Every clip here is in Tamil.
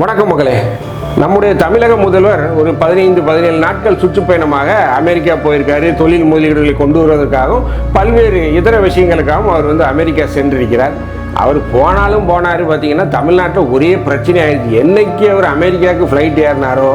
வணக்கம் மகளே நம்முடைய தமிழக முதல்வர் ஒரு பதினைந்து பதினேழு நாட்கள் சுற்றுப்பயணமாக அமெரிக்கா போயிருக்காரு. தொழில் முதலீடுகளை கொண்டு வருவதற்காகவும் பல்வேறு இதர விஷயங்களுக்காகவும் அவர் வந்து அமெரிக்கா சென்றிருக்கிறார். அவர் போனாலும் போனார் பார்த்தீங்கன்னா தமிழ்நாட்டில் ஒரே பிரச்சனை ஆயிடுச்சு. என்னைக்கு அவர் அமெரிக்காவுக்கு ஃப்ளைட் ஏறினாரோ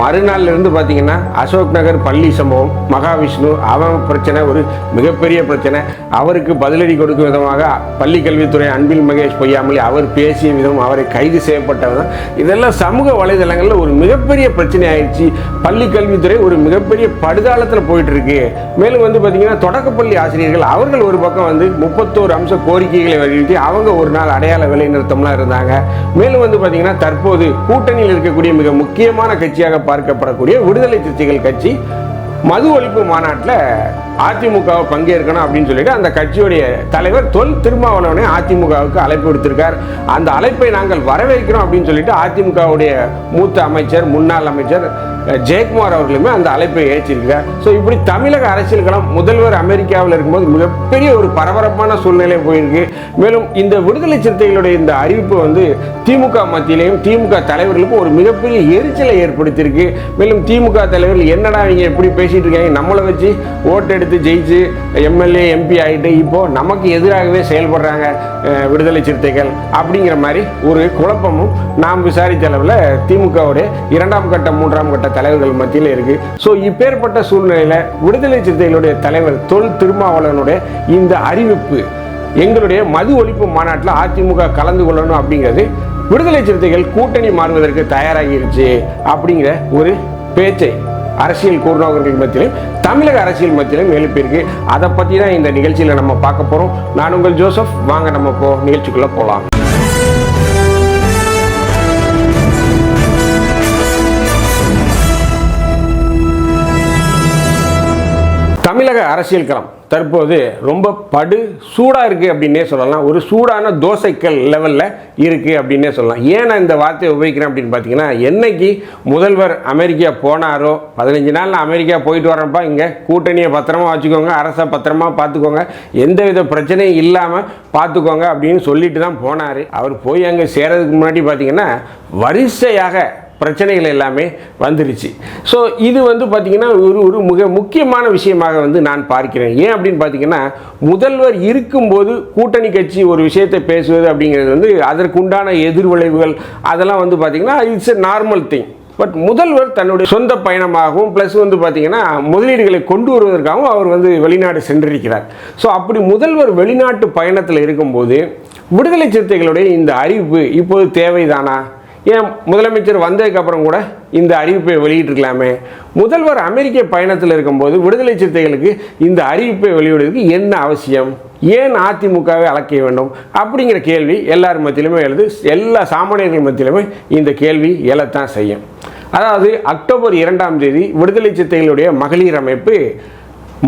மறுநாள்ல இருந்து பார்த்தீங்கன்னா அசோக் நகர் பள்ளி சம்பவம் மகாவிஷ்ணு அவன் பிரச்சனை ஒரு மிகப்பெரிய பிரச்சனை. அவருக்கு பதிலடி கொடுக்கும் விதமாக பள்ளி கல்வித்துறை அன்பில் மகேஷ் பொய்யாமலி அவர் பேசிய விதம் அவரை கைது செய்யப்பட்ட இதெல்லாம் சமூக வலைதளங்களில் ஒரு மிகப்பெரிய பிரச்சனை ஆயிடுச்சு. பள்ளி கல்வித்துறை ஒரு மிகப்பெரிய படுதாளத்தில் போயிட்டு இருக்கு மேலும் வந்து பார்த்தீங்கன்னா தொடக்கப்பள்ளி ஆசிரியர்கள் அவர்கள் ஒரு பக்கம் வந்து முப்பத்தோரு அம்ச கோரிக்கைகளை வலியுறுத்தி அவங்க ஒரு நாள் அடையாள வேலை நிறுத்தம்லாம் இருந்தாங்க. மேலும் வந்து பார்த்தீங்கன்னா தற்போது கூட்டணியில் இருக்கக்கூடிய மிக முக்கியமான கட்சியாக பார்க்கப்படக்கூடிய விடுதலை சிறுத்தைகள் கட்சி மது ஒழிப்பு மாநாட்டில் அதிமுகவை பங்கேற்கணும் அப்படின்னு சொல்லிட்டு அந்த கட்சியுடைய தலைவர் தொல் திருமாவளவனே அதிமுகவுக்கு அழைப்பு விடுத்திருக்கார். அந்த அழைப்பை நாங்கள் வரவேற்கிறோம் அப்படின்னு சொல்லிட்டு அதிமுகவுடைய மூத்த அமைச்சர் முன்னாள் அமைச்சர் ஜெயக்குமார் அவர்களுமே அந்த அழைப்பை ஏற்றிருக்கார். ஸோ இப்படி தமிழக அரசியல்களம் முதல்வர் அமெரிக்காவில் இருக்கும்போது மிகப்பெரிய ஒரு பரபரப்பான சூழ்நிலை போயிருக்கு. மேலும் இந்த விடுதலை சிறுத்தைகளுடைய இந்த அறிவிப்பு வந்து திமுக மத்தியிலையும் திமுக தலைவர்களுக்கும் ஒரு மிகப்பெரிய எரிச்சலை ஏற்படுத்தியிருக்கு. மேலும் திமுக தலைவர்கள் என்னடா நீங்க எப்படி பேசிட்டு இருக்காங்க? நம்மளை வச்சு ஓட்டு எடுத்து ஜெயிச்சு எம்எல்ஏ எம்பி ஆகிட்டு இப்போது நமக்கு எதிராகவே செயல்படுறாங்க விடுதலை சிறுத்தைகள் அப்படிங்கிற மாதிரி ஒரு குழப்பமும் நாம் விசாரித்த அளவில் திமுகவுடைய இரண்டாம் கட்ட மூன்றாம் கட்ட தலைவர்கள் மத்தியில் இருக்குது ஸோ இப்பேற்பட்ட சூழ்நிலையில் விடுதலை சிறுத்தைகளுடைய தலைவர் தொல் திருமாவளவனுடைய இந்த அறிவிப்பு எங்களுடைய மது ஒழிப்பு மாநாட்டில் அதிமுக கலந்து கொள்ளணும் அப்படிங்கிறது விடுதலை சிறுத்தைகள் கூட்டணி மாறுவதற்கு தயாராகிருச்சு அப்படிங்கிற ஒரு பேச்சை அரசியல் கூறுநர்கள் மத்தியிலும் தமிழக அரசியல் மத்தியிலும் எழுப்பியிருக்கு அதை பற்றி தான் இந்த நிகழ்ச்சியில் நம்ம பார்க்க போகிறோம் நான் உங்கள் ஜோசப். வாங்க நம்ம போ நிகழ்ச்சிக்குள்ளே போகலாம் தமிழக அரசியல் களம். தற்போது ரொம்ப படு சூடாக இருக்குது அப்படின்னே சொல்லலாம். ஒரு சூடான தோசைக்கல் லெவலில் இருக்குது அப்படின்னே சொல்லலாம். ஏன் நான் இந்த வார்த்தையை உபயோகிக்கிறேன் அப்படின்னு பார்த்தீங்கன்னா என்னைக்கு முதல்வர் அமெரிக்கா போனாரோ பதினஞ்சு நாளில் அமெரிக்கா போயிட்டு வரப்பா இங்கே கூட்டணியை பத்திரமா வச்சுக்கோங்க அரசை பத்திரமா பார்த்துக்கோங்க எந்தவித பிரச்சனையும் இல்லாமல் பார்த்துக்கோங்க அப்படின்னு சொல்லிட்டு தான் போனார். அவர் போய் அங்கே சேரதுக்கு முன்னாடி பார்த்தீங்கன்னா வரிசையாக பிரச்சனைகள் எல்லாமே வந்துருச்சு. ஸோ இது வந்து பார்த்திங்கன்னா ஒரு ஒரு மிக முக்கியமான விஷயமாக வந்து நான் பார்க்கிறேன். ஏன் அப்படின்னு பார்த்தீங்கன்னா முதல்வர் இருக்கும்போது கூட்டணி கட்சி ஒரு விஷயத்தை பேசுவது அப்படிங்கிறது வந்து அதற்குண்டான எதிர்விளைவுகள் அதெல்லாம் வந்து பார்த்திங்கன்னா it's a normal thing but முதல்வர் தன்னுடைய சொந்த பயணமாகவும் ப்ளஸ் வந்து பார்த்திங்கன்னா முதலீடுகளை கொண்டு வருவதற்காகவும் அவர் வந்து வெளிநாடு சென்றிருக்கிறார். ஸோ அப்படி முதல்வர் வெளிநாட்டு பயணத்தில் இருக்கும்போது விடுதலை சிறுத்தைகளுடைய இந்த அறிவிப்பு இப்போது தேவைதானா? ஏன் முதலமைச்சர் வந்ததுக்கப்புறம் கூட இந்த அறிவிப்பை வெளியிட்டிருக்கலாமே? முதல்வர் அமெரிக்க பயணத்தில் இருக்கும்போது விடுதலை சிறுத்தைகளுக்கு இந்த அறிவிப்பை வெளியிடுவதற்கு என்ன அவசியம்? ஏன் அதிமுகவை அழைக்க வேண்டும்? அப்படிங்கிற கேள்வி எல்லார் மத்தியிலுமே எழுது. எல்லா சாமானியர்கள் மத்தியிலுமே இந்த கேள்வி எழத்தான் செய்யும். அதாவது அக்டோபர் இரண்டாம் தேதி விடுதலை சிறுத்தைகளுடைய மகளிர் அமைப்பு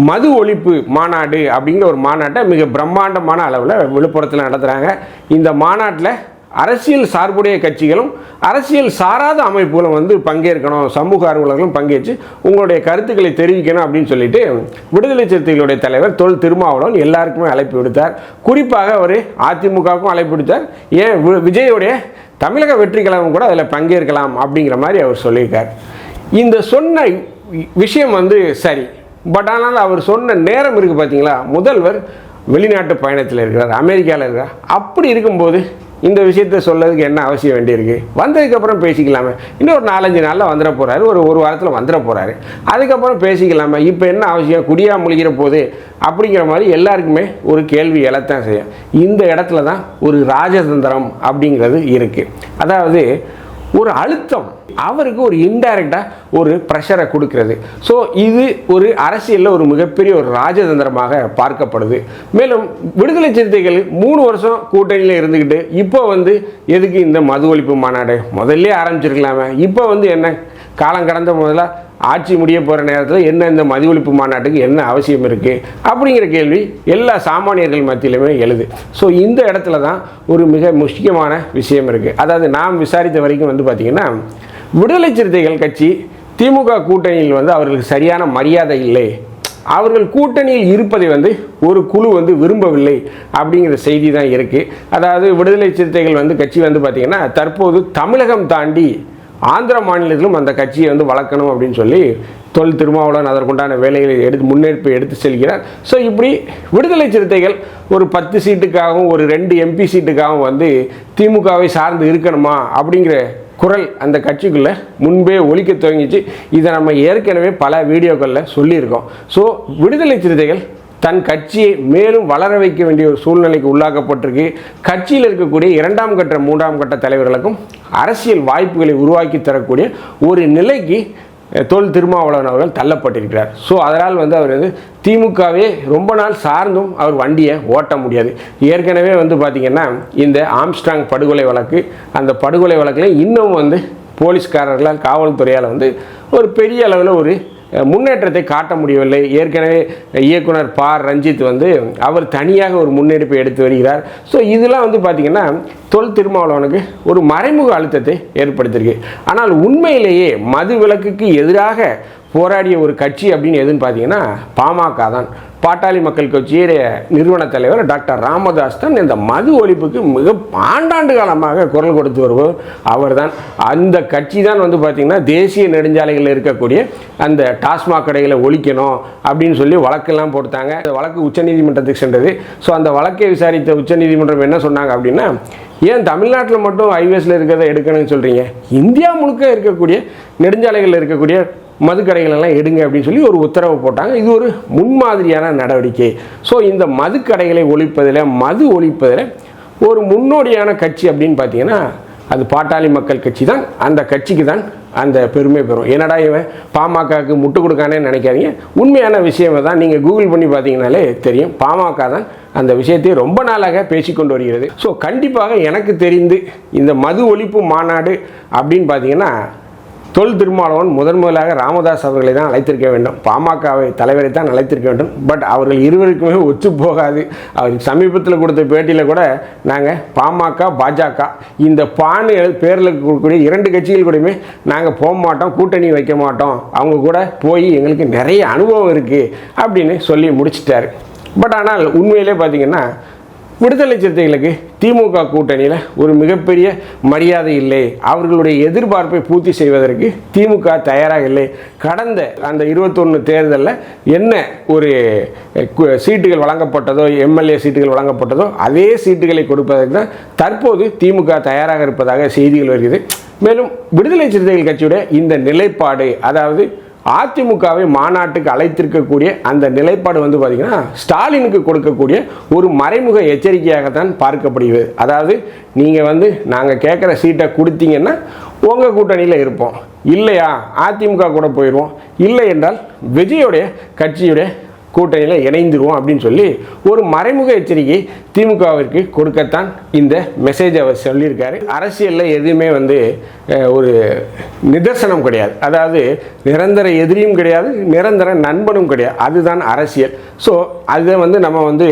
மது ஒழிப்பு மாநாடு அப்படிங்கிற ஒரு மாநாட்டை மிக பிரம்மாண்டமான அளவில் விழுப்புரத்தில் நடத்துகிறாங்க இந்த மாநாட்டில் அரசியல் சார்புடைய கட்சிகளும் அரசியல் சாராத அமைப்புகளும் வந்து பங்கேற்கணும் சமூக ஆர்வலர்களும் பங்கேற்று உங்களுடைய கருத்துக்களை தெரிவிக்கணும் அப்படின்னு சொல்லிட்டு விடுதலை சிறுத்தைகளுடைய தலைவர் தொல் திருமாவளவன் எல்லாருக்குமே அழைப்பு விடுத்தார். குறிப்பாக அவர் அதிமுகவுக்கும் அழைப்பு விடுத்தார். ஏன் வி- விஜயோடைய தமிழக வெற்றி கழகம் கூட அதில் பங்கேற்கலாம் அப்படிங்கிற மாதிரி அவர் சொல்லியிருக்கார். இந்த சொன்ன விஷயம் வந்து சரி. பட் ஆனால் அவர் சொன்ன நேரம் இருக்குது பார்த்தீங்களா முதல்வர் வெளிநாட்டு பயணத்தில் இருக்கிறார் அமெரிக்காவில் இருக்கிறார். அப்படி இருக்கும்போது இந்த விஷயத்தை சொல்லதுக்கு என்ன அவசியம் வேண்டியிருக்கு வந்ததுக்கப்புறம் பேசிக்கலாமே. இன்னும் ஒரு நாலஞ்சு நாளில் வந்துட போகிறாரு ஒரு ஒரு வாரத்தில் வந்துட போகிறாரு அதுக்கப்புறம் பேசிக்கலாமே. இப்போ என்ன அவசியம்? குடியாக முழிக்கிற போது அப்படிங்கிற மாதிரி எல்லாருக்குமே ஒரு கேள்வி எழத்தான் செய்யும். இந்த இடத்துல தான் ஒரு ராஜதந்திரம் அப்படிங்கிறது இருக்குது அதாவது ஒரு அழுத்தம். அவருக்கு ஒரு இன்டைரக்டாக ஒரு ப்ரெஷரை கொடுக்கிறது. ஸோ இது ஒரு அரசியலில் ஒரு மிகப்பெரிய ஒரு ராஜதந்திரமாக பார்க்கப்படுது. மேலும் விடுதலை சிறுத்தைகள் மூணு வருஷம் கூட்டணியில் இருந்துக்கிட்டு இப்போ வந்து எதுக்கு இந்த மது ஒழிப்பு மாநாடு? முதல்ல ஆரம்பிச்சிருக்கலாமே. இப்போ வந்து என்ன? காலம் கடந்த முதல்ல ஆட்சி முடிய போகிற நேரத்தில் என்ன இந்த மதி ஒழிப்பு மாநாட்டுக்கு என்ன அவசியம் இருக்குது அப்படிங்கிற கேள்வி எல்லா சாமானியர்கள் மத்தியிலுமே எழுது. ஸோ இந்த இடத்துல தான் ஒரு மிக முக்கியமான விஷயம் இருக்குது அதாவது நாம் விசாரித்த வரைக்கும் வந்து பார்த்திங்கன்னா விடுதலை சிறுத்தைகள் கட்சி திமுக கூட்டணியில் வந்து அவர்களுக்கு சரியான மரியாதை இல்லை. அவர்கள் கூட்டணியில் இருப்பதை வந்து ஒரு குழு வந்து விரும்பவில்லை அப்படிங்கிற செய்தி தான் இருக்குது அதாவது விடுதலை சிறுத்தைகள் வந்து கட்சி வந்து பார்த்திங்கன்னா தற்போது தமிழகம் தாண்டி ஆந்திர மாநிலத்திலும் அந்த கட்சியை வந்து வளர்க்கணும் அப்படின்னு சொல்லி தொல் திருமாவளவன் அதற்குண்டான வேலைகளை எடுத்து முன்னெடுப்பு எடுத்து செல்கிறார். ஸோ இப்படி விடுதலை சிறுத்தைகள் ஒரு பத்து சீட்டுக்காகவும் ஒரு ரெண்டு எம்பி சீட்டுக்காகவும் வந்து திமுகவை சார்ந்து இருக்கணுமா அப்படிங்கிற குரல் அந்த கட்சிக்குள்ளே முன்பே ஒழிக்க துவங்கிச்சு. இதை நம்ம ஏற்கனவே பல வீடியோக்களில் சொல்லியிருக்கோம். ஸோ விடுதலை சிறுத்தைகள் தன் கட்சியை மேலும் வளர வைக்க வேண்டிய ஒரு சூழ்நிலைக்கு உள்ளாக்கப்பட்டிருக்கு. கட்சியில் இருக்கக்கூடிய இரண்டாம் கட்ட மூன்றாம் கட்ட தலைவர்களுக்கும் அரசியல் வாய்ப்புகளை உருவாக்கி தரக்கூடிய ஒரு நிலைக்கு தொல் திருமாவளவன் அவர்கள் தள்ளப்பட்டிருக்கிறார். ஸோ அதனால் வந்து அவர் வந்து திமுகவே ரொம்ப நாள் சார்ந்தும் அவர் வண்டியை ஓட்ட முடியாது. ஏற்கனவே வந்து பார்த்திங்கன்னா இந்த ஆம்ஸ்ட்ராங் படுகொலை வழக்கு அந்த படுகொலை வழக்கில் இன்னும் வந்து போலீஸ்காரர்களால் காவல்துறையால் வந்து ஒரு பெரிய அளவில் ஒரு முன்னேற்றத்தை காட்ட முடியவில்லை. ஏற்கனவே இயக்குனர் பா. ரஞ்சித் வந்து அவர் தனியாக ஒரு முன்னெடுப்பை எடுத்து வருகிறார். ஸோ இதெல்லாம் வந்து பார்த்திங்கன்னா தொல் திருமாவளவனுக்கு ஒரு மறைமுக அழுத்தத்தை ஏற்படுத்தியிருக்கு. ஆனால் உண்மையிலேயே மது விலக்குக்கு எதிராக போராடிய ஒரு கட்சி அப்படின்னு எதுன்னு பார்த்தீங்கன்னா பாமக தான். பாட்டாளி மக்கள் கட்சியுடைய நிறுவன தலைவர் டாக்டர் ராமதாஸ் தான் இந்த மது ஒழிப்புக்கு மிக ஆண்டாண்டு காலமாக குரல் கொடுத்து வருபவர் அவர்தான் அந்த கட்சி தான் வந்து பார்த்திங்கன்னா தேசிய நெடுஞ்சாலைகளில் இருக்கக்கூடிய அந்த டாஸ்மாக் கடைகளை ஒழிக்கணும் அப்படின்னு சொல்லி வழக்கெல்லாம் போட்டாங்க. அந்த வழக்கு உச்சநீதிமன்றத்துக்கு சென்றது. ஸோ அந்த வழக்கை விசாரித்த உச்சநீதிமன்றம் என்ன சொன்னாங்க அப்படின்னா ஏன் தமிழ்நாட்டில் மட்டும் ஹைவேஸில் இருக்கிறத எடுக்கணும்னு சொல்கிறீங்க இந்தியா முழுக்க இருக்கக்கூடிய நெடுஞ்சாலைகளில் இருக்கக்கூடிய மதுக்கடைகள் எல்லாம் எடுங்க அப்படின்னு சொல்லி ஒரு உத்தரவு போட்டாங்க. இது ஒரு முன்மாதிரியான நடவடிக்கை. ஸோ இந்த மதுக்கடைகளை ஒழிப்பதில் மது ஒழிப்பதில் ஒரு முன்னோடியான கட்சி அப்படின்னு பார்த்தீங்கன்னா அது பாட்டாளி மக்கள் கட்சி தான் அந்த கட்சிக்கு தான் அந்த பெருமை பெறும். என்னடா இவன் பாமகவுக்கு முட்டு கொடுக்கானே நினைக்காதீங்க. உண்மையான விஷயம் தான் நீங்கள் கூகுள் பண்ணி பார்த்தீங்கனாலே தெரியும். பாமக தான் அந்த விஷயத்தை ரொம்ப நாளாக பேசிக்கொண்டு வருகிறது. ஸோ கண்டிப்பாக எனக்கு தெரிந்து இந்த மது ஒழிப்பு மாநாடு அப்படின்னு பார்த்தீங்கன்னா தொல் திருமாவளவன் முதன் முதலாக ராமதாஸ் அவர்களை தான் அழைத்திருக்க வேண்டும். பாமகவை தலைவரை தான் அழைத்திருக்க வேண்டும். பட் அவர்கள் இருவருக்குமே ஒத்து போகாது. அவர் சமீபத்தில் கொடுத்த பேட்டியில் கூட நாங்கள் பாமக பாஜக இந்த பானு பேரில் இருக்கக்கூடிய இரண்டு கட்சிகள் கூடயுமே நாங்கள் போக மாட்டோம் கூட்டணி வைக்க மாட்டோம். அவங்க கூட போய் எங்களுக்கு நிறைய அனுபவம் இருக்குது அப்படின்னு சொல்லி முடிச்சிட்டாரு. பட் ஆனால் உண்மையிலே பார்த்தீங்கன்னா விடுதலை சிறுத்தைகளுக்கு திமுக கூட்டணியில் ஒரு மிகப்பெரிய மரியாதை இல்லை. அவர்களுடைய எதிர்பார்ப்பை பூர்த்தி செய்வதற்கு திமுக தயாராக இல்லை. கடந்த அந்த இருபத்தொன்று தேர்தலில் என்ன ஒரு சீட்டுகள் வழங்கப்பட்டதோ எம்எல்ஏ சீட்டுகள் வழங்கப்பட்டதோ அதே சீட்டுகளை கொடுப்பதற்கு தான் தற்போது திமுக தயாராக இருப்பதாக செய்திகள் வருகிறது. மேலும் விடுதலை சிறுத்தைகள் கட்சியுடைய இந்த நிலைப்பாடு அதாவது அதிமுகவை மாநாட்டுக்கு அழைத்திருக்கக்கூடிய அந்த நிலைப்பாடு வந்து பார்த்திங்கன்னா ஸ்டாலினுக்கு கொடுக்கக்கூடிய ஒரு மறைமுக எச்சரிக்கையாகத்தான் பார்க்கப்படுகிறது. அதாவது நீங்கள் வந்து நாங்கள் கேட்குற சீட்டை கொடுத்தீங்கன்னா உங்கள் கூட்டணியில் இருப்போம். இல்லையா? அதிமுக கூட போயிடுவோம் இல்லை என்றால் விஜயோடைய கட்சியுடைய கூட்டணியில் இணைந்துருவோம் அப்படின்னு சொல்லி ஒரு மறைமுக எச்சரிக்கை திமுகவிற்கு கொடுக்கத்தான் இந்த மெசேஜ் அவர் சொல்லியிருக்காரு. அரசியலில் எதுவுமே வந்து ஒரு நிதர்சனம் கிடையாது. அதாவது நிரந்தர எதிரியும் கிடையாது நிரந்தர நண்பனும் கிடையாது. அதுதான் அரசியல். ஸோ அதை வந்து நம்ம வந்து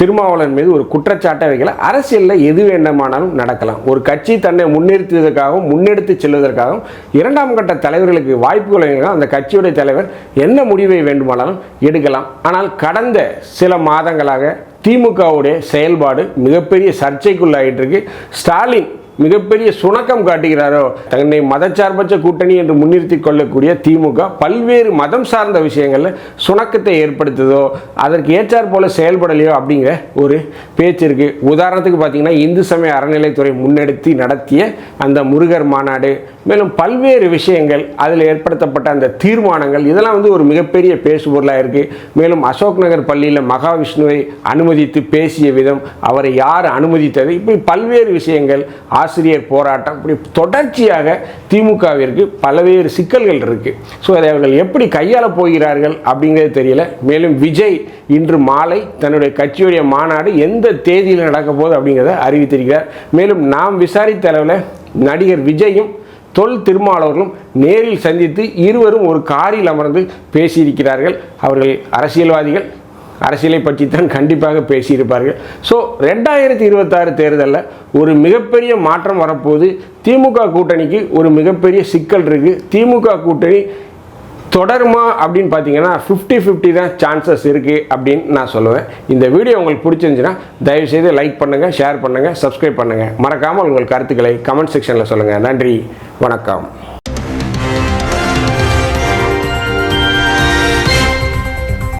திருமாவளவன் மீது ஒரு குற்றச்சாட்டை வைக்கல. அரசியலில் எது வேண்டுமானாலும் நடக்கலாம். ஒரு கட்சி தன்னை முன்னிறுத்துவதற்காகவும் முன்னெடுத்து செல்வதற்காகவும் இரண்டாம் கட்ட தலைவர்களுக்கு வாய்ப்புகள் அந்த கட்சியுடைய தலைவர் என்ன முடிவை வேண்டுமானாலும் எடுக்கலாம். ஆனால் கடந்த சில மாதங்களாக திமுகவுடைய செயல்பாடு மிகப்பெரிய சர்ச்சைக்குள்ளாயிட்டு இருக்கு ஸ்டாலின் மிகப்பெரிய சுணக்கம் காட்டுகிறாரோ? தன்னை மதச்சார்பற்ற கூட்டணி என்று முன்னிறுத்தி கொள்ளக்கூடிய திமுக பல்வேறு மதம் சார்ந்த விஷயங்களில் சுணக்கத்தை ஏற்படுத்துதோ அதற்கு ஏற்றார் போல செயல்படலையோ அப்படிங்கிற ஒரு பேச்சு இருக்கு. உதாரணத்துக்கு பார்த்தீங்கன்னா இந்து சமய அறநிலைத்துறை முன்னெடுத்து நடத்திய அந்த முருகர் மாநாடு மேலும் பல்வேறு விஷயங்கள் அதில் ஏற்படுத்தப்பட்ட அந்த தீர்மானங்கள் இதெல்லாம் வந்து ஒரு மிகப்பெரிய பேசுபொருளாக இருக்குது மேலும் அசோக் நகர் பள்ளியில் மகாவிஷ்ணுவை அனுமதித்து பேசிய விதம் அவரை யார் அனுமதித்தது? இப்படி பல்வேறு விஷயங்கள் ஆசிரியர் போராட்டம் இப்படி தொடர்ச்சியாக திமுகவிற்கு பல்வேறு சிக்கல்கள் இருக்குது ஸோ அதை அவர்கள் எப்படி கையாள போகிறார்கள் அப்படிங்கிறது தெரியல. மேலும் விஜய் இன்று மாலை தன்னுடைய கட்சியுடைய மாநாடு எந்த தேதியில் நடக்க போகுது அப்படிங்கிறத அறிவித்திருக்கிறார். மேலும் நாம் விசாரித்த அளவில் நடிகர் விஜயும் தொல் திருமாவளவர்களும் நேரில் சந்தித்து இருவரும் ஒரு காரில் அமர்ந்து பேசியிருக்கிறார்கள். அவர்கள் அரசியல்வாதிகள். அரசியலை பற்றி தான் கண்டிப்பாக பேசியிருப்பார்கள். ஸோ ரெண்டாயிரத்தி இருபத்தாறு தேர்தலில் ஒரு மிகப்பெரிய மாற்றம் வரப்போது திமுக கூட்டணிக்கு ஒரு மிகப்பெரிய சிக்கல் இருக்குது திமுக கூட்டணி தொடருமா அப்படின்னு பார்த்தீங்கன்னா ஃபிஃப்டி ஃபிஃப்டி தான் சான்சஸ் இருக்குது அப்படின்னு நான் சொல்லுவேன். இந்த வீடியோ உங்களுக்கு பிடிச்சிருந்துச்சுன்னா தயவுசெய்து லைக் பண்ணுங்கள் ஷேர் பண்ணுங்கள் சப்ஸ்கிரைப் பண்ணுங்கள் மறக்காமல் உங்கள் கருத்துக்களை கமெண்ட் செக்ஷனில் சொல்லுங்கள் நன்றி வணக்கம்.